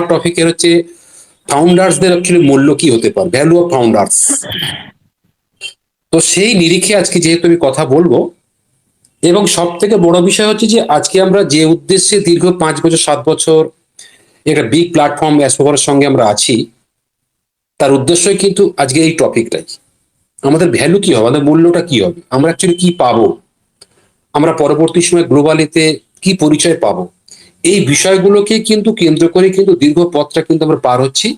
আমার টপিকের হচ্ছে ফাউন্ডার্সদের অ্যাকচুয়ালি মূল্য কি হতে পারে? ভ্যালু অফ ফাউন্ডার্স তো সেই নিরিখে আজকে যেহেতু আমি কথা বলব, এবং সব থেকে বড় বিষয় হচ্ছে যে আজকে আমরা যে উদ্দেশ্যে দীর্ঘ পাঁচ বছর, সাত বছর একটা বিগ প্ল্যাটফর্ম অ্যাসোভারের সঙ্গে আমরা আছি, তার উদ্দেশ্যই কিন্তু আজকে এই টপিকটাই আমাদের ভ্যালু কি হবে? আমাদের মূল্যটা কি হবে? আমরা অ্যাকচুয়ালি কি পাবো? আমরা পরবর্তী সময় গ্লোবালিতে কি পরিচয় পাবো? এই বিষয়গুলোকে কিন্তু কেন্দ্র করে কিন্তু দীর্ঘ পথটা কিন্তু আমরা পার হচ্ছি।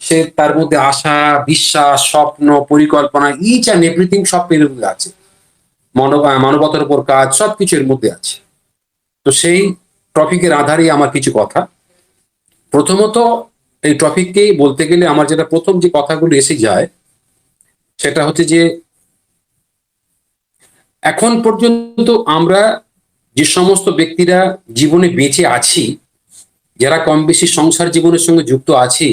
সে তার মধ্যে আশা, বিশ্বাস, স্বপ্ন, পরিকল্পনা ইচ অ্যান্ড এভরিথিং সব এর মধ্যে আছে। মানব মানবতার উপর কাজ সবকিছু এর মধ্যে আছে। তো সেই টপিকের আধারেই আমার কিছু কথা। প্রথমত, এই টপিককেই বলতে গেলে আমার যেটা প্রথম যে কথাগুলো এসে যায়, সেটা হচ্ছে যে, এখন পর্যন্ত আমরা যে সমস্ত ব্যক্তিরা জীবনে বেঁচে আছি, যারা কম বেশি সংসার জীবনের সঙ্গে যুক্ত আছি,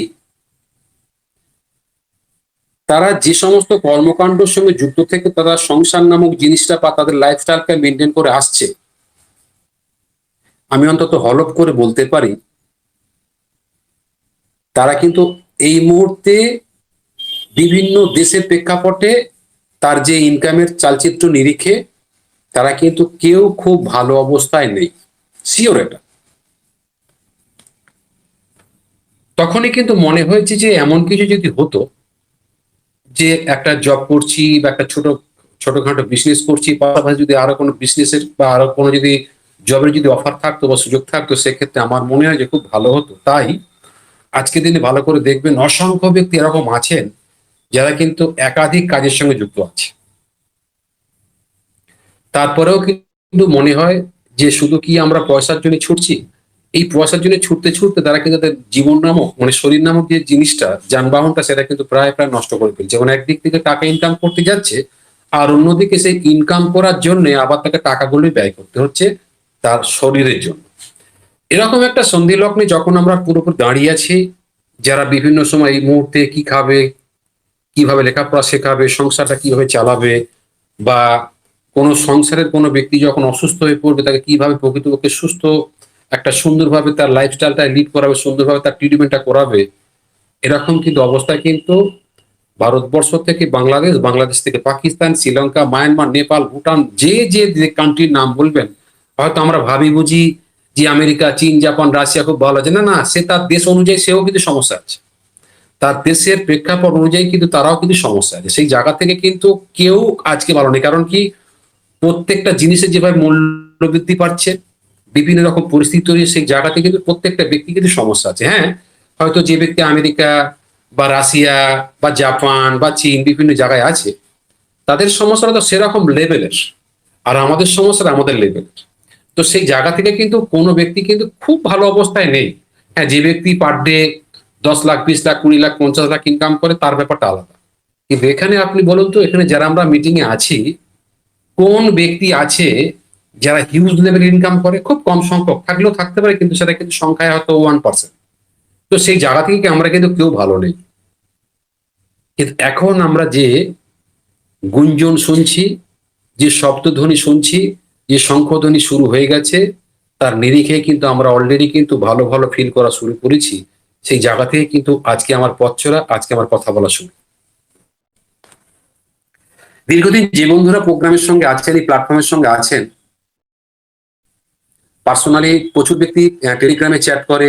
তারা যে সমস্ত কর্মকাণ্ডের সঙ্গে যুক্ত থেকে তারা সংসার নামক জিনিসটা বা তাদের লাইফস্টাইলকে মেনটেন করে আসছে, আমি অন্তত হলপ করে বলতে পারি, তারা কিন্তু এই মুহূর্তে বিভিন্ন দেশের প্রেক্ষাপটে তার যে ইনকামের চালচিত্র নিরিখে তারা কিন্তু কেউ খুব ভালো অবস্থায় নেই। শিওর এটা। তখনই কিন্তু মনে হয়েছে যে এমন কিছু যদি হতো, যে একটা জব করছি বা একটা ছোট, ছোটখাটো বিজনেস করছি, পাশাপাশি যদি আরও কোনো বিজনেসের বা আরও কোনো যদি জবের যদি অফার থাকতো বা সুযোগ থাকতো, সেক্ষেত্রে আমার মনে হয় যে খুব ভালো হতো। তাই আজকে দিনে ভালো করে দেখবেন, অসংখ্য ব্যক্তি এরকম আছেন যারা কিন্তু একাধিক কাজের সঙ্গে যুক্ত আছে। তারপরেও কিন্তু মনে হয় যে শুধু কি আমরা পয়সার জন্য ছুটছি? এই পয়সার জন্য ছুটতে ছুটতে তারা কিন্তু তাদের জীবন নামক মানে শরীর নামক যে জিনিসটা, যানবাহনটা, সেটা কিন্তু প্রায় প্রায় নষ্ট করে ফেলছে। যেমন একদিক থেকে টাকা ইনকাম করতে যাচ্ছে, আর অন্যদিকে সেই ইনকাম করার জন্য আবার তাকে টাকাগুলি ব্যয় করতে হচ্ছে তার শরীরের জন্য। এরকম একটা সন্ধি লগ্নে যখন আমরা পুরোপুরি দাঁড়িয়ে আছি, যারা বিভিন্ন সময় এই মুহূর্তে কি খাবে, কীভাবে লেখাপড়া শেখাবে, সংসারটা কীভাবে চালাবে, বা কোনো সংসারের কোনো ব্যক্তি যখন অসুস্থ হয়ে পড়বে, তাকে কীভাবে প্রকৃতপক্ষে সুস্থ একটা সুন্দরভাবে তার লাইফস্টাইলটা লিড করাবে, সুন্দরভাবে তার ট্রিটমেন্টটা করাবে, এরকম কিন্তু অবস্থায় কিন্তু ভারতবর্ষ থেকে বাংলাদেশ বাংলাদেশ থেকে পাকিস্তান, শ্রীলঙ্কা, মায়ানমার, নেপাল, ভুটান, যে যে কান্ট্রির নাম বলবেন, হয়তো আমরা ভাবি বুঝি যে আমেরিকা, চীন, জাপান, রাশিয়া খুব ভালো আছে। না না, সে তার দেশ অনুযায়ী সেও কিন্তু সমস্যা আছে। তার দেশের প্রেক্ষাপট অনুযায়ী কিন্তু তারাও কিন্তু সমস্যা আছে। সেই জায়গা থেকে কিন্তু কেউ আজকে ভালো নেই। কারণ কি? প্রত্যেকটা জিনিসের যেভাবে মূল্য বৃদ্ধি পাচ্ছে, বিভিন্ন রকম পরিস্থিতি তৈরি সেই জায়গাতে কিন্তু প্রত্যেকটা ব্যক্তি কিন্তু সমস্যা আছে। হ্যাঁ হয়তো যে ব্যক্তি আমেরিকা বা রাশিয়া বা জাপান বা চীন বিভিন্ন জায়গায় আছে, তাদের সমস্যাটা তো সেরকম লেভেলের। আর আমাদের সমস্যাটা আমাদের লেভেলের। তো সেই জায়গা থেকে কিন্তু কোনো ব্যক্তি কিন্তু খুব ভালো অবস্থায় নেই। হ্যাঁ যে ব্যক্তি পার ডে দশ লাখ, বিশ লাখ, কুড়ি লাখ, পঞ্চাশ লাখ ইনকাম করে, তার ব্যাপারটা আলাদা। কিন্তু এখানে আপনি বলুন তো, এখানে যারা আমরা মিটিংয়ে আছি কোন ব্যক্তি আছে যারা হিউজ লেভেল ইনকাম করে? খুব কম সংখ্যক। থাকলেও থাকতে পারে, কিন্তু সেটা কিন্তু সংখ্যায় হয়তো ওয়ান পার্সেন্ট তো সেই জায়গা থেকে আমরা কিন্তু কেউ ভালো নেই। কিন্তু এখন আমরা যে গুঞ্জন শুনছি, যে শব্দধ্বনি শুনছি, যে শঙ্খধ্বনি শুরু হয়ে গেছে, তার নিরিখে কিন্তু আমরা অলরেডি কিন্তু ভালো ভালো ফিল করা শুরু করেছি। সেই জায়গা থেকে কিন্তু আজকে আমার পথ চলা, আজকে আমার কথা বলা শুরু। দীর্ঘদিন যে বন্ধুরা প্রোগ্রামের সঙ্গে আছেন, এই প্ল্যাটফর্মের সঙ্গে আছেন পার্সোনালি প্রচুর ব্যক্তি টেলিগ্রামে চ্যাট করে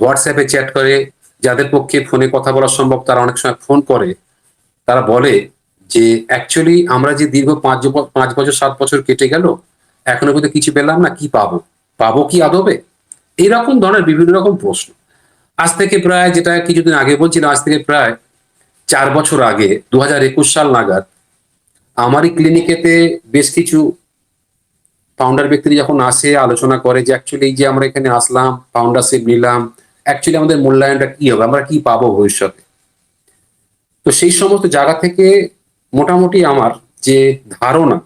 হোয়াটসঅ্যাপে চ্যাট করে, যাদের পক্ষে ফোনে কথা বলা সম্ভব, তারা অনেক সময় ফোন করে। তারা বলে যে অ্যাকচুয়ালি আমরা যে দীর্ঘ পাঁচ পাঁচ বছর, সাত বছর কেটে গেল, এখনও পর্যন্ত কিছু পেলাম না, কি পাবো? পাবো কি আদবে? এরকম ধরনের বিভিন্ন রকম প্রশ্ন। আজ থেকে প্রায় যেটা কিছুদিন আগে বলছিলাম, আজ থেকে প্রায় চার বছর আগে দু হাজার একুশ সাল নাগাদ আমারই ক্লিনিকেতে বেশ কিছু ফাউন্ডার ব্যক্তি যখন আসে, আলোচনা করে যে অ্যাকচুয়ালি এই যে আমরা এখানে আসলাম ফাউন্ডারশিপ নিলাম অ্যাকচুয়ালি আমাদের মূল্যায়নটা কি হবে, আমরা কি পাবো ভবিষ্যতে? তো সেই সমস্ত জায়গা থেকে মোটামুটি আমার যে ধারণা,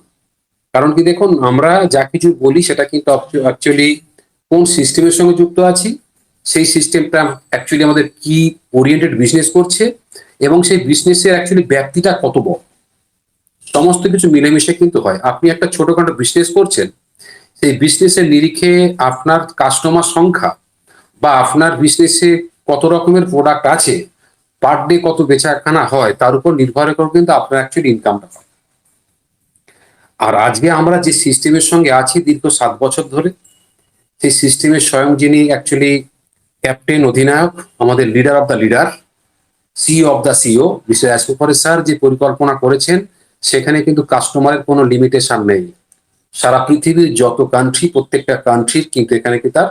কারণ কি দেখুন, আমরা যা কিছু বলি সেটা কিন্তু অ্যাকচুয়ালি কোন সিস্টেমের সঙ্গে যুক্ত আছি, সেই সিস্টেমটা অ্যাকচুয়ালি আমাদের কি ওরিয়েন্টেড বিজনেস করছে এবং সেই বিজনেসের অ্যাকচুয়ালি ব্যক্তিটা কত বড়। সমস্ত কিছু মিলেমিশে কিন্তু হয়। আপনি একটা ছোটখাটো বিজনেস করছেন, সেই বিজনেসের নিরিখে আপনার কাস্টমার সংখ্যা বা আপনার বিজনেসে কত রকমের প্রোডাক্ট আছে পার ডে কত বেচাখানা হয়, তার উপর নির্ভর করে কিন্তু আপনার অ্যাকচুয়ালি ইনকামটা হয়। আর আজকে আমরা যে সিস্টেমের সঙ্গে আছি দীর্ঘ সাত বছর ধরে, সেই সিস্টেমের স্বয়ং যিনি অ্যাকচুয়ালি ক্যাপ্টেন অধিনায়ক, আমাদের leader of the leader CO of the CO mister অ্যাসোফরে sir যে পরিকল্পনা করেছেন সেখানে কিন্তু কাস্টমারের কোনো লিমিটেশন নেই। সারা পৃথিবীর যত কান্ট্রি প্রত্যেকটা কান্ট্রির কিন্তু এখানে কি তার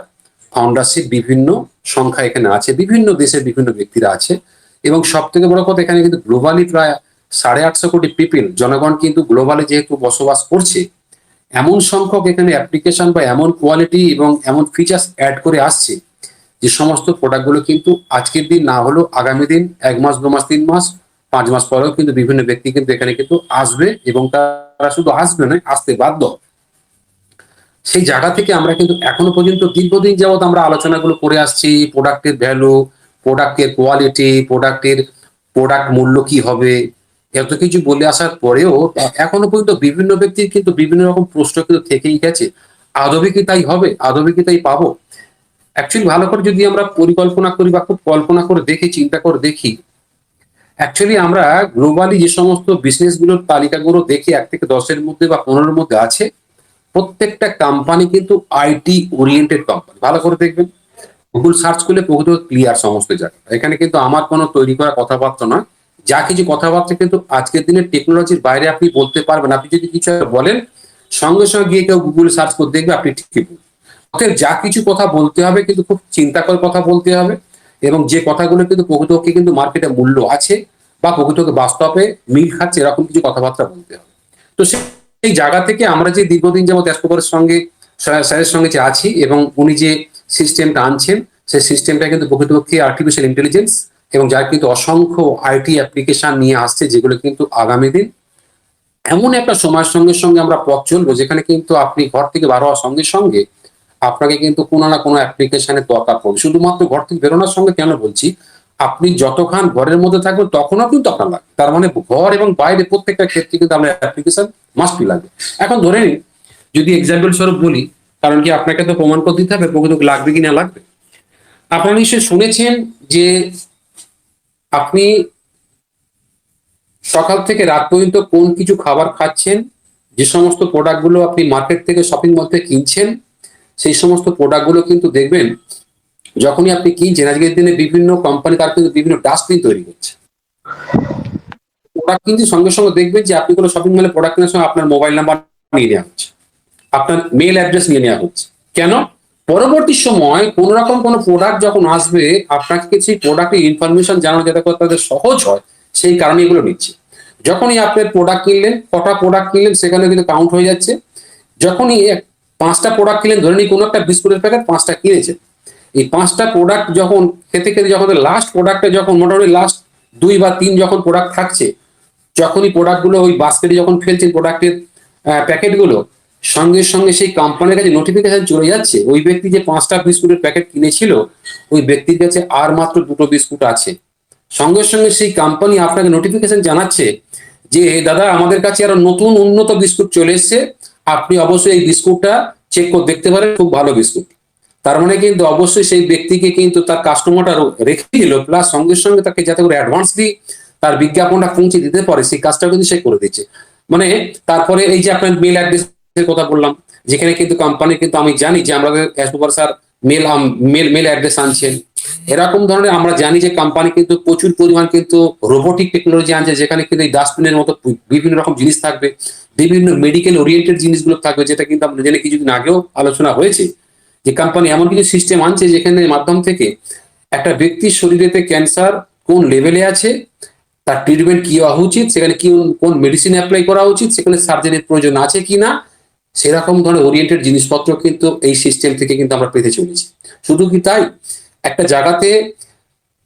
ফাউন্ডারশিপ বিভিন্ন সংখ্যা এখানে আছে, বিভিন্ন দেশের বিভিন্ন ব্যক্তিরা আছে। এবং সব থেকে বড় কথা, এখানে কিন্তু গ্লোবালি প্রায় সাড়ে আটশো কোটি পিপিল জনগণ কিন্তু গ্লোবালি যেহেতু বসবাস করছে, এমন সংখ্যক এখানে অ্যাপ্লিকেশন বা এমন কোয়ালিটি এবং এমন ফিচার্স অ্যাড করে আসছে যে সমস্ত প্রোডাক্টগুলো কিন্তু আজকের দিন না হলেও আগামী দিন, এক মাস, দু মাস, তিন মাস পাঁচ মাস পরেও কিন্তু বিভিন্ন ব্যক্তি কিন্তু এখানে কিন্তু আসবে এবং তারা শুধু আসবে না আসতে বাধ্য। সেই জায়গা থেকে আমরা কিন্তু এখনও পর্যন্ত দীর্ঘদিন যাবৎ আমরা আলোচনাগুলো করে আসছি, প্রোডাক্টের ভ্যালু, প্রোডাক্টের কোয়ালিটি, প্রোডাক্টের প্রোডাক্ট মূল্য কি হবে, এত কিছু বলে আসার পরেও এখনও পর্যন্ত বিভিন্ন ব্যক্তির কিন্তু বিভিন্ন রকম প্রশ্ন কিন্তু থেকেই গেছে। আদবে কি তাই হবে? আদবে কি তাই পাবো? অ্যাকচুয়ালি ভালো করে যদি আমরা পরিকল্পনা করি বা খুব কল্পনা করে দেখি, চিন্তা করে দেখি অ্যাকচুয়ালি আমরা গ্লোবালি যে সমস্ত বিজনেসগুলোর তালিকাগুলো দেখি, এক থেকে দশের মধ্যে বা পনেরোর মধ্যে আছে, প্রত্যেকটা কোম্পানি কিন্তু আইটি ওরিয়েন্টেড কোম্পানি ভালো করে দেখবেন। গুগল সার্চ করলে প্রকৃত ক্লিয়ার সমস্ত জায়গা। এখানে কিন্তু আমার কোনো তৈরি করা কথাবার্তা নয়। যা কিছু কথাবার্তা কিন্তু আজকের দিনে টেকনোলজির বাইরে আপনি বলতে পারবেন। আপনি যদি কিছু বলেন, সঙ্গে সঙ্গে গিয়ে কেউ গুগল সার্চ করে দেখবে, আপনি ঠিকই বলবেন। অতএব যা কিছু কথা বলতে হবে কিন্তু খুব চিন্তা করে কথা বলতে হবে এবং যে কথাগুলো কিন্তু প্রকৃতপক্ষে কিন্তু মার্কেটে মূল্য আছে বা প্রকৃতকে বাস্তবে মিল খাচ্ছে, এরকম কিছু কথাবার্তা বলতে হবে। তো সেই জায়গা থেকে আমরা যে দীর্ঘদিন যেমন অ্যাসকোপারের সঙ্গে স্যারের সঙ্গে যে আছি এবং উনি যে সিস্টেমটা আনছেন, সেই সিস্টেমটা কিন্তু প্রকৃতপক্ষে আর্টিফিশিয়াল ইন্টেলিজেন্স এবং যার কিন্তু অসংখ্য আইটি অ্যাপ্লিকেশন নিয়ে আসছে, যেগুলো কিন্তু আগামী দিন এমন একটা সময়ের সঙ্গে সঙ্গে আমরা পথ চলবো, যেখানে কিন্তু আপনি ঘর থেকে বার হওয়ার সঙ্গে সঙ্গে আপনাকে কিন্তু কোনো না কোনো অ্যাপ্লিকেশনের দরকার পড়বে। শুধুমাত্র ঘর থেকে বেরোনোর সঙ্গে কেন বলছি? আপনি যতক্ষণ ঘরের মধ্যে থাকবেন তখনও কিন্তু আপনার লাগবে তার মানে ঘর এবং বাইরে প্রত্যেকটা ক্ষেত্রে কিন্তু আপনার অ্যাপ্লিকেশন মাস্ট বি লাগবে এখন ধরে নিন, যদি এক্সাম্পল স্বরূপ বলি, কারণ কি আপনাকে তো প্রমাণ করে দিতে হবে, প্রকৃত লাগবে কি না লাগবে? আপনারা নিশ্চয়ই শুনেছেন যে আপনি সকাল থেকে রাত পর্যন্ত কোন কিছু খাবার খাচ্ছেন, যে সমস্ত প্রোডাক্টগুলো আপনি মার্কেট থেকে শপিং মল থেকে কিনছেন, সেই সমস্ত প্রোডাক্টগুলো কিন্তু দেখবেন যখনই আপনি কিনছেন আজকের দিনে বিভিন্ন কোম্পানি তার কিন্তু বিভিন্ন ডাস্টবিন তৈরি করছে প্রোডাক্ট কিন্তু সঙ্গে সঙ্গে দেখবেন যে আপনি কোনো শপিং মলে প্রোডাক্ট কেনার সময় আপনার মোবাইল নাম্বার নিয়ে নেওয়া হচ্ছে, আপনার মেল অ্যাড্রেস নিয়ে নেওয়া হচ্ছে। কেন? পরবর্তী সময় কোন রকম কোনো প্রোডাক্ট যখন আসবে, আপনাকে সেই প্রোডাক্টের ইনফরমেশন জানানো যাতে করে তাদের সহজ হয়, সেই কারণে এগুলো নিচ্ছে। যখনই আপনার প্রোডাক্ট কিনলেন, কটা প্রোডাক্ট কিনলেন সেখানে কিন্তু কাউন্ট হয়ে যাচ্ছে। যখনই পাঁচটা প্রোডাক্ট কিনলেন, ধরে নিই কোনো একটা বিস্কুটের প্যাকেট পাঁচটা কিনেছেন এই পাঁচটা প্রোডাক্ট যখন, খেতে খেতে যখন লাস্ট প্রোডাক্টে যখন মোটামুটি লাস্ট দুই বা তিন যখন প্রোডাক্ট থাকছে, যখনই প্রোডাক্টগুলো ওই বাস্কেটে যখন ফেলছেন প্রোডাক্টের প্যাকেটগুলো সঙ্গে সঙ্গে সেই কোম্পানির কাছে নোটিফিকেশন চলে যাচ্ছে, ওই ব্যক্তি যে পাঁচটা বিস্কুটের প্যাকেট কিনেছিল, ওই ব্যক্তির কাছে আর মাত্র দুটো বিস্কুট আছে। সঙ্গে সঙ্গে সেই কোম্পানি আপনাকে নোটিফিকেশন জানাচ্ছে যে দাদা, আমাদের কাছে আরও নতুন উন্নত বিস্কুট চলে এসছে। আপনি অবশ্যই এই বিস্কুটটা চেক করে দেখতে পারেন, খুব ভালো বিস্কুট। তার মানে কিন্তু অবশ্যই সেই ব্যক্তিকে কিন্তু তার কাস্টমারটা রেখে দিল প্লাস সঙ্গে সঙ্গে তাকে যাতে করে অ্যাডভান্সলি তার বিজ্ঞাপনটা পৌঁছে দিতে পারে, সেই কাজটা কিন্তু সে করে দিচ্ছে মানে তারপরে এই যে আপনার মেল অ্যাড্রেসের কথা বললাম, যেখানে কিন্তু কোম্পানি কিন্তু আমি জানি যে আমাদের super sir mail mail mail address আনছেন, এরকম ধরনের আমরা জানি যে কোম্পানি কিন্তু প্রচুর পরিমাণ কিন্তু রোবোটিক টেকনোলজি আনছে, যেখানে কিন্তু এই ডাস্টবিনের মতো বিভিন্ন রকম জিনিস থাকবে, বিভিন্ন মেডিকেল ওরিয়েন্টেড জিনিসগুলো থাকবে, যেটা কিন্তু আমরা জেনে কিছুদিন আগেও আলোচনা হয়েছে। যে কোম্পানি এমন কিছু সিস্টেম আনছে যেখানে মাধ্যম থেকে একটা ব্যক্তির শরীরেতে ক্যান্সার কোন লেভেলে আছে, তার ট্রিটমেন্ট কি হওয়া উচিত, সেখানে কি, কোন মেডিসিন অ্যাপ্লাই করা উচিত, সেখানে সার্জারির প্রয়োজন আছে কি না সেরকম ধরনের ওরিয়েন্টেড জিনিসপত্র কিন্তু এই সিস্টেম থেকে কিন্তু আমরা পেতে চলেছি। শুধু কি তাই? একটা জায়গাতে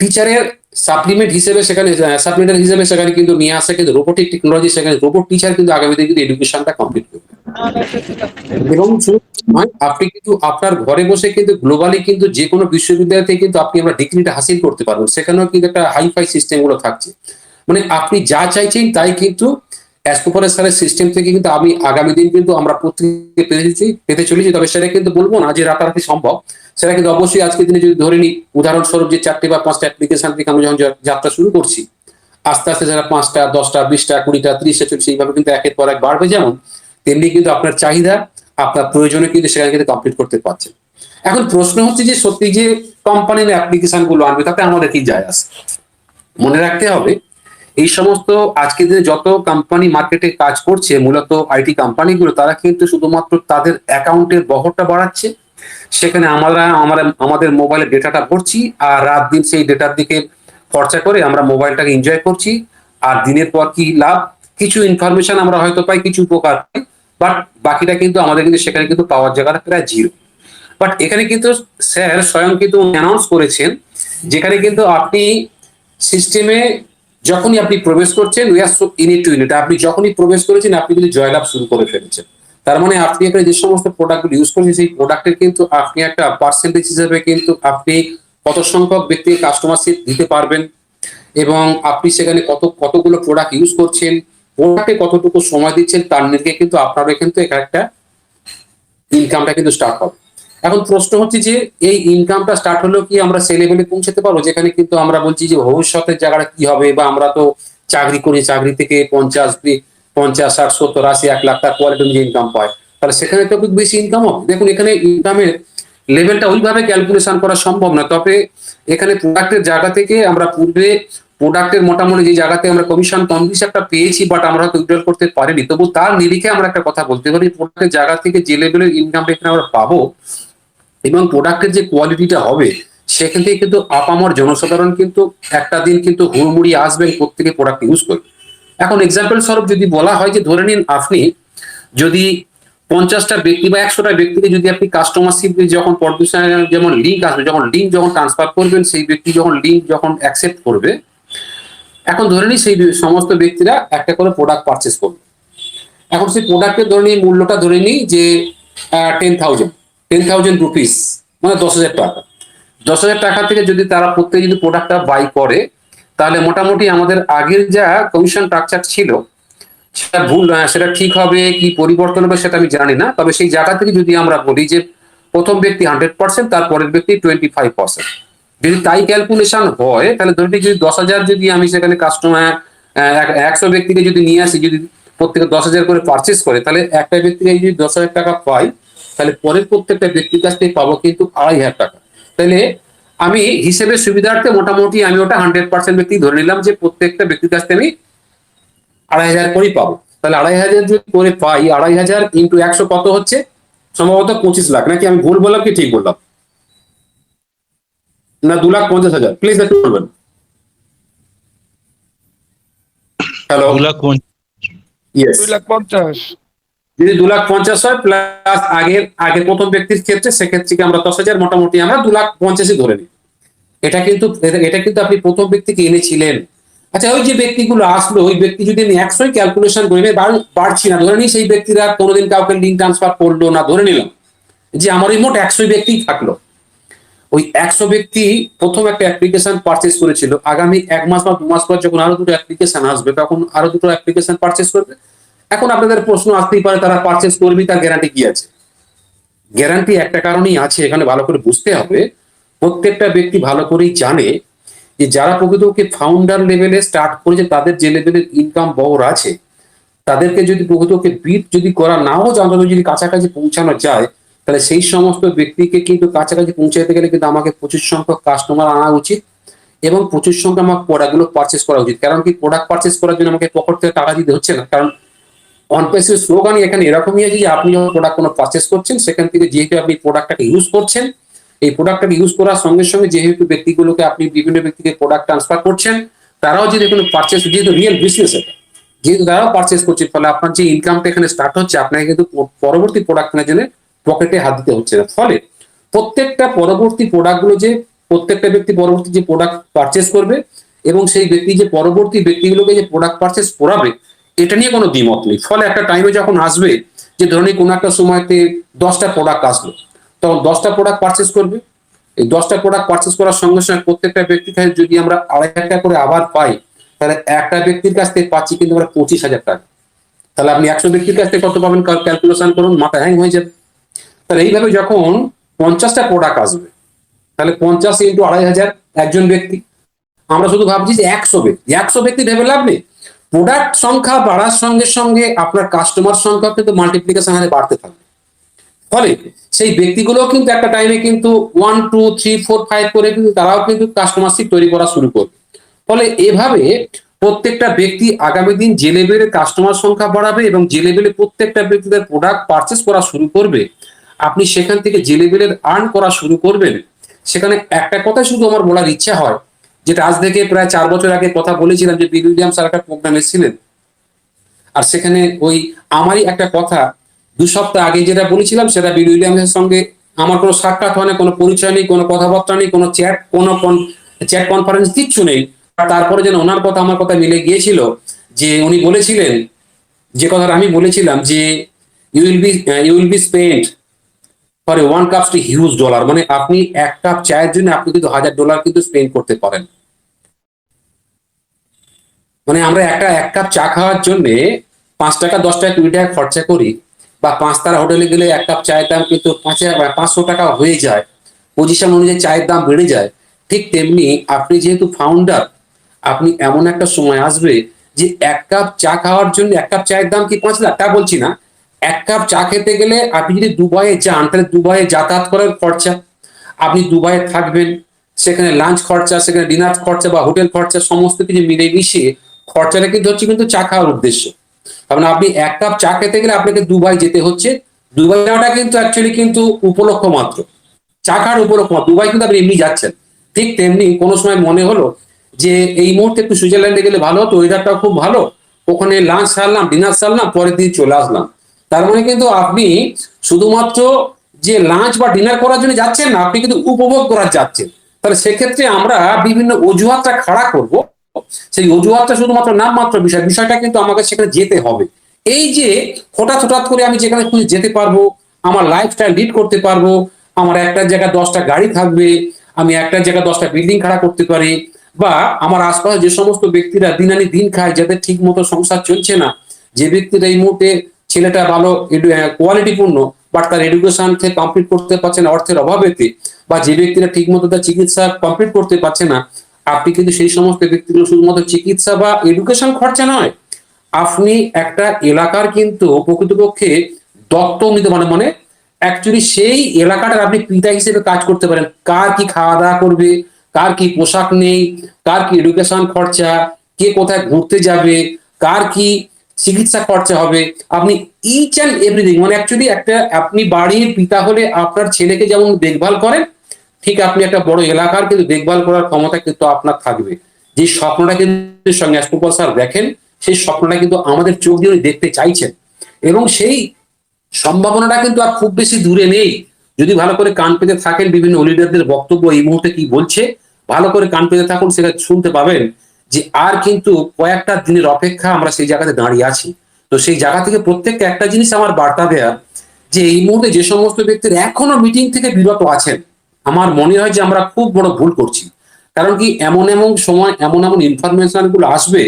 টিচারের সাপ্লিমেন্ট হিসেবে সেখানে সাপ্লিমেন্টার হিসেবে সেখানে কিন্তু নিয়ে আসে কিন্তু রোবোটিক টেকনোলজি সেখানে রোবট টিচার কিন্তু আগামী দিনে কিন্তু এডুকেশনটা কমপ্লিট করবে। এবং আপনি কিন্তু আপনার ঘরে বসে কিন্তু গ্লোবালি কিন্তু যে কোনো বিশ্ববিদ্যালয় থেকে কিন্তু আপনি আমরা ডিগ্রিটা হাসিল করতে পারবেন। সেখানেও কিন্তু একটা হাইফাই সিস্টেমগুলো থাকছে। মানে আপনি যা চাইছেন তাই কিন্তু সিস্টেম থেকে কিন্তু আমি আগামী দিন কিন্তু আমরা প্রত্যেকে পেতে পেতে চলেছি। তবে সেটা কিন্তু বলব না যে রাতারাতি সম্ভব। সেটা কিন্তু অবশ্যই আজকে দিনে যদি ধরে নিই, উদাহরণস্বরূপ যে চারটে বা পাঁচটা অ্যাপ্লিকেশন থেকে আমরা যখন যাত্রা শুরু করছি, আস্তে আস্তে যারা পাঁচটা, দশটা, বিশটা, কুড়িটা, ত্রিশটা চল্লিশ এইভাবে কিন্তু একের পর এক বাড়বে। যেমন তেমনি কিন্তু আপনার চাহিদা, আপনার প্রয়োজনে কিন্তু সেখানে কিন্তু কমপ্লিট করতে পারছেন। এখন প্রশ্ন হচ্ছে যে, সত্যি যে কোম্পানির অ্যাপ্লিকেশনগুলো আনবে, তাতে আমাদের কি যায় আসে মনে রাখতে হবে, এই সমস্ত আজকের দিনে যত কোম্পানি মার্কেটে কাজ করছে, মূলত আইটি কোম্পানিগুলো তারা কিন্তু শুধুমাত্র তাদের অ্যাকাউন্টের বহরটা বাড়াচ্ছে। সেখানে আমরা আমরা, আমাদের মোবাইলের ডেটাটা ভরছি, আর রাত দিন সেই ডেটার দিকে খরচা করে আমরা মোবাইলটাকে এনজয় করছি। আর দিনের পর কি লাভ? কিছু ইনফরমেশন আমরা হয়তো পাই, কিছু উপকার পাই। বাট বাকিটা কিন্তু আমাদের কিন্তু সেখানে কিন্তু পাওয়ার জায়গাটা প্রায় জিরো বাট এখানে কিন্তু স্যার স্বয়ং কিন্তু অ্যানাউন্স করেছেন, যেখানে কিন্তু আপনি সিস্টেমে যখনই আপনি প্রবেশ করছেন ইউনিট টু ইউনিট আপনি যখনই প্রবেশ করেছেন, আপনি কিন্তু জয়লাভ শুরু করে ফেলেছেন। তার মানে আপনি এখানে যে সমস্ত প্রোডাক্টগুলো ইউজ করছেন, সেই প্রোডাক্টের কিন্তু আপনি একটা পার্সেন্টেজ হিসেবে কিন্তু আপনি কত সংখ্যক ব্যক্তিকে কাস্টমারশিপ দিতে পারবেন। এবং আপনি সেখানে কত, কতগুলো প্রোডাক্ট ইউজ করছেন প্রোডাক্টে কতটুকু সময় দিচ্ছেন তার নিরিখে কিন্তু আপনারও কিন্তু একটা ইনকামটা কিন্তু স্টার্ট হবে। এখন প্রশ্ন হচ্ছে যে, এই ইনকামটা স্টার্ট হলেও কি আমরা সেই লেভেলে পৌঁছাতে পারব? যেখানে কিন্তু আমরা বলছি যে ভবিষ্যতের জায়গাটা কি হবে? বা আমরা তো চাকরি করি, চাকরি থেকে পঞ্চাশ পঞ্চাশ, ষাট, সত্তর, আশি, এক লাখ টাকা কোয়ালিটি অনুযায়ী ইনকাম পায়। তাহলে সেখানে তো বেশি ইনকাম হবে। দেখুন, এখানে ইনকামের লেভেলটা ওইভাবে ক্যালকুলেশন করা সম্ভব না। তবে এখানে প্রোডাক্টের জায়গা থেকে আমরা পূর্বে প্রোডাক্টের মোটামুটি যে জায়গাতে আমরা কমিশন কম বেশি একটা পেয়েছি বাট আমরা হয়তো উইড্রল করতে পারিনি। তবু তার নিরিখে আমরা একটা কথা বলতে পারি প্রোডাক্টের জায়গা থেকে যে লেভেলের ইনকাম এখানে আমরা পাবো এবং প্রোডাক্টের যে কোয়ালিটিটা হবে, সেখান থেকে কিন্তু আপামর জনসাধারণ কিন্তু একটা দিন কিন্তু হুড়মুড়ি আসবেন প্রত্যেকে প্রোডাক্ট ইউজ করবে এখন এক্সাম্পল স্বরূপ যদি বলা হয় যে ধরে নিন আপনি যদি পঞ্চাশটা ব্যক্তি বা একশোটা ব্যক্তিকে যদি আপনি কাস্টমারশিপ যখন পর্দূষণের যেমন লিঙ্ক আসবে, যখন লিঙ্ক যখন ট্রান্সফার করবেন, সেই ব্যক্তি যখন লিঙ্ক যখন অ্যাকসেপ্ট করবে এখন ধরে নিই সেই সমস্ত ব্যক্তিরা একটা করে প্রোডাক্ট পারচেস করবে। এখন সেই প্রোডাক্টের ধরে নিই মূল্যটা ধরে নিই যে ten thousand ten thousand rupees মানে দশ হাজার টাকা। দশ হাজার টাকা থেকে যদি তারা প্রত্যেকে যদি প্রোডাক্টটা বাই করে, তাহলে মোটামুটি আমাদের আগের যা কমিশন স্ট্রাকচার ছিল, সেটা ভুল সেটা ঠিক হবে, কি পরিবর্তন হবে সেটা আমি জানি না। তবে সেই জায়গা থেকে যদি আমরা বলি যে প্রথম ব্যক্তি হান্ড্রেড পার্সেন্ট তারপরের ব্যক্তি টোয়েন্টি ফাইভ পার্সেন্ট যদি তাই ক্যালকুলেশন হয়, তাহলে ধরে যদি দশ হাজার যদি আমি সেখানে কাস্টমার একশো ব্যক্তিকে যদি নিয়ে আসি, যদি প্রত্যেকে দশ হাজার করে পারচেস করে, তাহলে একটা ব্যক্তিকে যদি দশ হাজার টাকা পাই, তাহলে পরের প্রত্যেকটা ব্যক্তির কাছ থেকে পাবো কিন্তু আড়াই হাজার টাকা। তাহলে আমি হিসেবে সুবিধার্থে মোটামুটি আমি ওটা হান্ড্রেড পার্সেন্ট ব্যক্তি ধরে নিলাম যে প্রত্যেকটা ব্যক্তির কাছ থেকে আমি আড়াই হাজার করেই পাবো। তাহলে আড়াই হাজার যদি করে পাই, আড়াই হাজার ইন্টু একশো কত হচ্ছে? সম্ভবত পঁচিশ লাখ। নাকি আমি ভুল বললাম কি ঠিক বললাম? না দু লাখ পঞ্চাশ হাজার। প্লিজ একটু বলবেন। হ্যালো দু লাখ পঞ্চাশ। ইয়েস দুই লাখ পঞ্চাশ। যদি দু লাখ পঞ্চাশ হয় প্লাস আগের আগের প্রথম ব্যক্তির ক্ষেত্রে সেক্ষেত্রে আমরা দশ হাজার? মোটামুটি আমরা দু লাখ পঞ্চাশই ধরে নিই। এটা কিন্তু এটা- কিন্তু আপনি প্রথম ব্যক্তিকে এনেছিলেন। আচ্ছা ওই যে ব্যক্তিগুলো আসলো ওই ব্যক্তি যদি আমি একশোই ক্যালকুলেশন করি বাড়ছি না। ধরে নিই সেই ব্যক্তিরা কোনোদিন কাউকে লিঙ্ক ট্রান্সফার করল না ধরে নিলাম। যে আমার ওই মোট একশোই ব্যক্তি থাকল। ওই একশো ব্যক্তি প্রথম একটা অ্যাপ্লিকেশন পারচেস করেছিল। আগামী এক মাস বা দু মাস পর যখন আরও দুটো অ্যাপ্লিকেশন আসবে, তখন আরও দুটো অ্যাপ্লিকেশন পারচেস করবে। এখন আপনাদের প্রশ্ন আসতেই পারে, তারা পারচেস করবে, তার গ্যারান্টি কি আছে? গ্যারান্টি একটা কারণেই আছে, এখানে ভালো করে বুঝতে হবে। প্রত্যেকটা ব্যক্তি ভালো করেই জানে যে যারা প্রকৃতপক্ষে ফাউন্ডার লেভেলে স্টার্ট করেছে, তাদের যে লেভেলের ইনকাম বহর আছে, তাদেরকে যদি প্রকৃতপক্ষে বিট যদি করা নাও অন্তত যদি কাছাকাছি পৌঁছানো যায় তাহলে সেই সমস্ত ব্যক্তিকে কিন্তু কাছাকাছি পৌঁছাতে গেলে কিন্তু আমাকে প্রচুর সংখ্যক কাস্টমার আনা উচিত এবং প্রচুর সংখ্যক আমার প্রোডাক্টগুলো পারচেস করা উচিত। কারণ কি প্রোডাক্ট পারচেস করার জন্য আমাকে পকেট থেকে টাকা দিতে হচ্ছে না। কারণ অনপেসের স্লোগানই এখানে এরকমই আছে যে আপনি যখন প্রোডাক্ট কোনো পারচেস করছেন, সেখান থেকে যেহেতু আপনি প্রোডাক্টটাকে ইউজ করছেন, এই প্রোডাক্টটাকে ইউজ করার সঙ্গে সঙ্গে যেহেতু ব্যক্তিগুলোকে আপনি বিভিন্ন ব্যক্তিকে প্রোডাক্ট ট্রান্সফার করছেন, তারাও যদি কোনো পারচেস যেহেতু রিয়েল বিজনেস এটা, যেহেতু তারাও পারচেস করছে ফলে আপনার যে ইনকামটা এখানে স্টার্ট হচ্ছে, আপনাকে কিন্তু পরবর্তী প্রোডাক্ট কেনার জন্য পকেটে হাত দিতে হচ্ছে না। ফলে প্রত্যেকটা পরবর্তী প্রোডাক্টগুলো যে, প্রত্যেকটা ব্যক্তি পরবর্তী যে প্রোডাক্ট পারচেস করবে এবং সেই ব্যক্তি যে পরবর্তী ব্যক্তিগুলোকে যে প্রোডাক্ট পারচেস করাবে, এটা নিয়ে কোনো দ্বিমত নেই। ফলে একটা টাইমে যখন আসবে যে ধরুন কোনো একটা সময়তে দশটা প্রোডাক্ট আসলো তখন দশটা প্রোডাক্ট পারচেস করবে। এই দশটা প্রোডাক্ট পারচেস করার সঙ্গে সঙ্গে প্রত্যেকটা ব্যক্তির কাছে যদি আমরা আড়াই টাকা করে আবার পাই, তাহলে একটা ব্যক্তির কাছ থেকে পাচ্ছি কিন্তু আমরা পঁচিশ হাজার টাকা। তাহলে আপনি একশো ব্যক্তির কাছ থেকে কত পাবেন? ক্যালকুলেশন করুন, মাথা হ্যাং হয়ে যাবে। তাহলে এইভাবে যখন পঞ্চাশটা প্রোডাক্ট আসবে, তাহলে পঞ্চাশ ইন্টু আড়াই হাজার একজন ব্যক্তি। আমরা শুধু ভাবছি যে একশো ব্যক্তি। একশো ব্যক্তি ভেবে লাভ নেই। প্রোডাক্ট সংখ্যা বাড়ার সঙ্গে সঙ্গে আপনার কাস্টমার সংখ্যা কিন্তু মাল্টিপ্লিকেশন হারে বাড়তে থাকবে। ফলে সেই ব্যক্তিগুলো কিন্তু একটা টাইমে কিন্তু one two three four five করে কিন্তু তারাও কিন্তু কাস্টমারশিপ তৈরি করা শুরু করবে। ফলে এভাবে প্রত্যেকটা ব্যক্তি আগামী দিন যে লেভেলে কাস্টমার সংখ্যা বাড়াবে এবং যে লেভেলে প্রত্যেকটা ব্যক্তি তার প্রোডাক্ট পারচেস করা শুরু করবে আপনি সেখান থেকে যে লেভেলের আর্ন করা শুরু করবেন। সেখানে একটা কথা শুধু আমার বলার ইচ্ছা হয় যেটা আজ থেকে প্রায় চার বছর আগে কথা বলেছিলাম যে বিল উইলিয়াম স্যার একটা প্রোগ্রামে ছিলেন আর সেখানে ওই আমারই একটা কথা, দু সপ্তাহ আগে যেটা বলেছিলাম সেটা বিল উইলিয়ামসের সঙ্গে আমার কোনো সাক্ষাৎ হয় না, কোনো পরিচয় নেই, কোনো কথাবার্তা নেই, কোনো চ্যাট কোনো চ্যাট কনফারেন্স কিচ্ছু নেই। তারপরে যেন ওনার কথা আমার কথা মিলে গিয়েছিল, যে উনি বলেছিলেন, যে কথাটা আমি বলেছিলাম যে you be you will be spend for one cups to huge dollar মানে আপনি এক কাপ চায়ের জন্য আপনি কিন্তু হাজার ডলার কিন্তু স্পেন্ড করতে পারেন। মানে আমরা একটা এক কাপ চা খাওয়ার জন্য পাঁচ টাকা, দশ টাকা, কুড়ি টাকা খরচা করি বা পাঁচ তারা হোটেলে গেলে এক কাপ চায়ের দাম কিন্তু পাঁচ পাঁচশো টাকা হয়ে যায়। পজিশন অনুযায়ী চায়ের দাম বেড়ে যায়। ঠিক তেমনি আপনি যেহেতু ফাউন্ডার আপনি এমন একটা সময় আসবে যে এক কাপ চা খাওয়ার জন্য এক কাপ চায়ের দাম কি পাঁচ লাখ তা বলছি না। এক কাপ চা খেতে গেলে আপনি যদি দুবাইয়ে যান, তাহলে দুবাইয়ে যাতায়াত করার খরচা। আপনি দুবাইয়ে থাকবেন, সেখানে লাঞ্চ খরচা, সেখানে ডিনার খরচা বা হোটেল খরচা, সমস্ত কিছু মিলে মিশিয়ে খরচাটা কিন্তু হচ্ছে কিন্তু চা খাওয়ার উদ্দেশ্য। কারণ আপনি এক কাপ চা খেতে গেলে আপনাকে দুবাই যেতে হচ্ছে। দুবাই যাওয়াটা কিন্তু অ্যাকচুয়ালি কিন্তু উপলক্ষ মাত্র। চা খাওয়ার উপলক্ষ মাত্র। দুবাই কিন্তু আপনি এমনি যাচ্ছেন। ঠিক তেমনি কোনো সময় মনে হলো যে এই মুহূর্তে একটু সুইজারল্যান্ডে গেলে ভালো হতো ওয়েদারটাও খুব ভালো। ওখানে লাঞ্চ সারলাম ডিনার সারলাম, পরের দিন চলে আসলাম। তার মানে কিন্তু আপনি শুধুমাত্র যে লাঞ্চ বা ডিনার করার জন্য যাচ্ছেন না, আপনি কিন্তু উপভোগ করার যাচ্ছেন। তাহলে সেক্ষেত্রে আমরা বিভিন্ন অজুহাতটা খাড়া করব। সেই অজুহাতটা শুধুমাত্র নামমাত্র বিষয়, বিষয়টা কিন্তু আমাকে সেখানে যেতে হবে। এই যে হঠাৎ হঠাৎ করে আমি যেখানে খুঁজে যেতে পারব, আমার লাইফস্টাইল লিড করতে পারব, আমার একটা জায়গায় দশটা গাড়ি থাকবে, আমি একটা জায়গায় দশটা বিল্ডিং খাড়া করতে পারি, বা আমার আশপাশে যে সমস্ত ব্যক্তিরা দিন আনি দিন খায়, যাদের ঠিক মতো সংসার চলছে না, যে ব্যক্তিরা এই মুহূর্তে ছেলেটা ভালো কোয়ালিটিপূর্ণ বাট তার এডুকেশন থেকে কমপ্লিট করতে পারছে না, অর্থের অভাবেতে, বা যে ব্যক্তিরা ঠিক মতো তার চিকিৎসা কমপ্লিট করতে পারছে না, আপনি কিন্তু সেই সমস্ত ব্যক্তিগুলো শুধুমাত্র চিকিৎসা বা এডুকেশন খরচা নয়। আপনি একটা এলাকার কিন্তু প্রকৃতপক্ষে দত্ত নিতে মানে মানে অ্যাকচুয়ালি সেই এলাকাটার আপনি পিতা হিসেবে কাজ করতে পারেন। কার কি খাওয়া দাওয়া করবে, কার কি পোশাক নেই, কার কি এডুকেশন খরচা, কে কোথায় ঘুরতে যাবে, কার কি চিকিৎসা খরচা হবে। আপনি ইচ অ্যান্ড এভরিথিং মানে অ্যাকচুয়ালি একটা, আপনি বাড়ির পিতা হলে আপনার ছেলেকে যেমন দেখভাল করেন, ঠিক আপনি একটা বড় এলাকার কিন্তু দেখভাল করার ক্ষমতা কিন্তু আপনার থাকবে। যে স্বপ্নটা কিন্তু সঙ্গে অ্যাস্ট্রোপল স্যার দেখেন, সেই স্বপ্নটা কিন্তু আমাদের চোখ দিয়ে দেখতে চাইছেন। এবং সেই সম্ভাবনাটা কিন্তু আর খুব বেশি দূরে নেই। যদি ভালো করে কান পেতে থাকেন, বিভিন্ন লিডারদের বক্তব্য এই মুহূর্তে কি বলছে, ভালো করে কান পেতে থাকুন, সেটা শুনতে পাবেন। যে আর কিন্তু কয়েকটা দিনের অপেক্ষা আমরা সেই জায়গাতে দাঁড়িয়ে আছি। তো সেই জায়গা থেকে প্রত্যেকটা একটা জিনিস আমার বার্তা দেয়া, যে এই মুহূর্তে যে সমস্ত ব্যক্তির এখনও মিটিং থেকে বিরত আছেন, আমার মনে হয় যে আমরা খুব বড় ভুল করছি। কারণ কি এমন এমন সময়, এমন এমন ইনফরমেশনগুলো আসবে,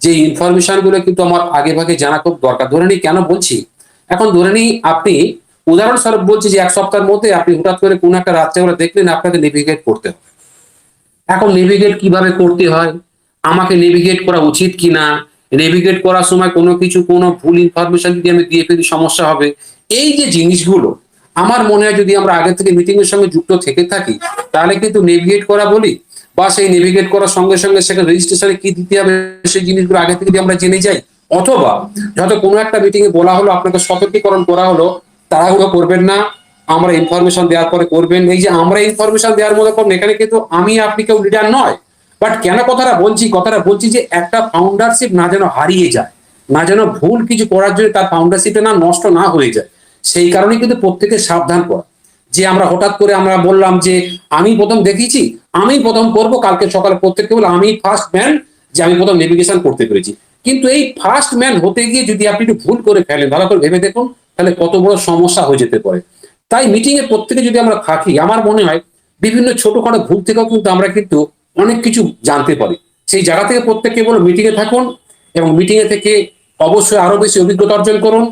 যে ইনফরমেশনগুলো কিন্তু আমার আগে ভাগে জানা খুব দরকার। ধরে নিই, কেন বলছি? এখন ধরে নিই, আপনি উদাহরণস্বরূপ বলছি যে এক সপ্তাহের মধ্যে আপনি হঠাৎ করে কোন একটা রাত্রেবেলা দেখলেন আপনাকে নেভিগেট করতে হবে। এখন নেভিগেট কীভাবে করতে হয়? আমাকে নেভিগেট করা উচিত কিনা? নেভিগেট করার সময় কোনো কিছু, কোনো ভুল ইনফরমেশন যদি আমি দিয়ে ফেলি, সমস্যা হবে। এই যে জিনিসগুলো, আমার মনে হয় যদি আমরা আগে থেকে মিটিং এর সঙ্গে যুক্ত থেকে থাকি, তাহলে কিন্তু নেভিগেট করা বলি, বা সেই নেভিগেট করার সঙ্গে সঙ্গে সেখানে রেজিস্ট্রেশনে কি দিতে হবে, সেই জিনিসগুলো আগে থেকে যদি আমরা জেনে যাই, অথবা যত কোনো একটা মিটিং এ বলা হলো, আপনাকে সতর্কীকরণ করা হলো, তাড়াহুড়ো করবেন না, আমরা ইনফরমেশন দেওয়ার পরে করবেন। এই যে আমরা ইনফরমেশন দেওয়ার মধ্যে করবেন এখানে কিন্তু আমি, আপনি কেউ লিডার নয়। বাট কেন কথাটা বলছি? কথাটা বলছি যে একটা ফাউন্ডারশিপ না যেন হারিয়ে যায়, না যেন ভুল কিছু করার জন্য তার ফাউন্ডারশিপটা না নষ্ট না হয়ে যায়, সেই কারণে কিন্তু প্রত্যেকে সাবধান করা যে আমরা হঠাৎ করে আমরা বললাম যে, আমি প্রথম দেখিছি আমি প্রথম করব, কালকে সকালে প্রত্যেককে বলে আমি ফার্স্ট ম্যান যে আমি প্রথম নেভিগেশন করতে পেরেছি। কিন্তু এই ফার্স্ট ম্যান হতে গিয়ে যদি আপনি একটু ভুল করে ফেলেন, ভালো করে ভেবে দেখুন, তাহলে কত বড় সমস্যা হয়ে যেতে পারে। তাই মিটিং এ প্রত্যেকে যদি আমরা থাকি, আমার মনে হয় বিভিন্ন ছোটখাটো ভুল থেকেও কিন্তু আমরা কিন্তু অনেক কিছু জানতে পারি। সেই জায়গা থেকে প্রত্যেককে বলো মিটিং এ থাকুন এবং মিটিং এ থেকে অবশ্যই আরও বেশি অভিজ্ঞতা অর্জন করুন।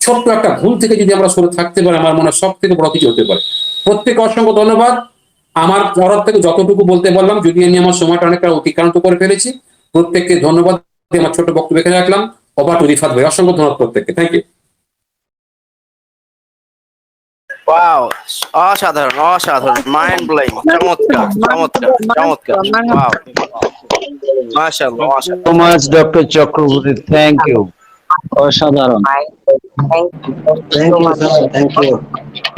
ছোট্ট একটা ভুল থেকে যদি আমরা সরে থাকতে পারি, আমার মনে হয় সব থেকে বড় কিছু হতে পারে। প্রত্যেকে অসংখ্য ধন্যবাদ। আমার তরফ থেকে যতটুকু বলতে পারলাম, যদি আমি আমার সময়টা অনেকটা অতিক্রান্ত করে ফেলেছি, প্রত্যেককে ধন্যবাদ আমার ছোট বক্তব্য এখানে রাখলাম। ওভার টু রিফাত ভাই, অসংখ্য ধন্যবাদ প্রত্যেককে। থ্যাংক ইউ ওয়াও অসাধারণ অসাধারণ মাইন্ড ব্লোয়িং চমৎকার চমৎকার চমৎকার ওয়াও মাশাআল্লাহ so much, Dr. Chakraborty. Thank you. অসাধারণ। থ্যাংক ইউ থ্যাংক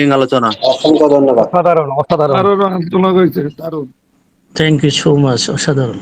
ইউ আলোচনা। অসংখ্য ধন্যবাদ। অসাধারণ অসাধারণ। দারুণ আলোচনা হয়েছে দারুণ। থ্যাংক ইউ সো মাচ অসাধারণ।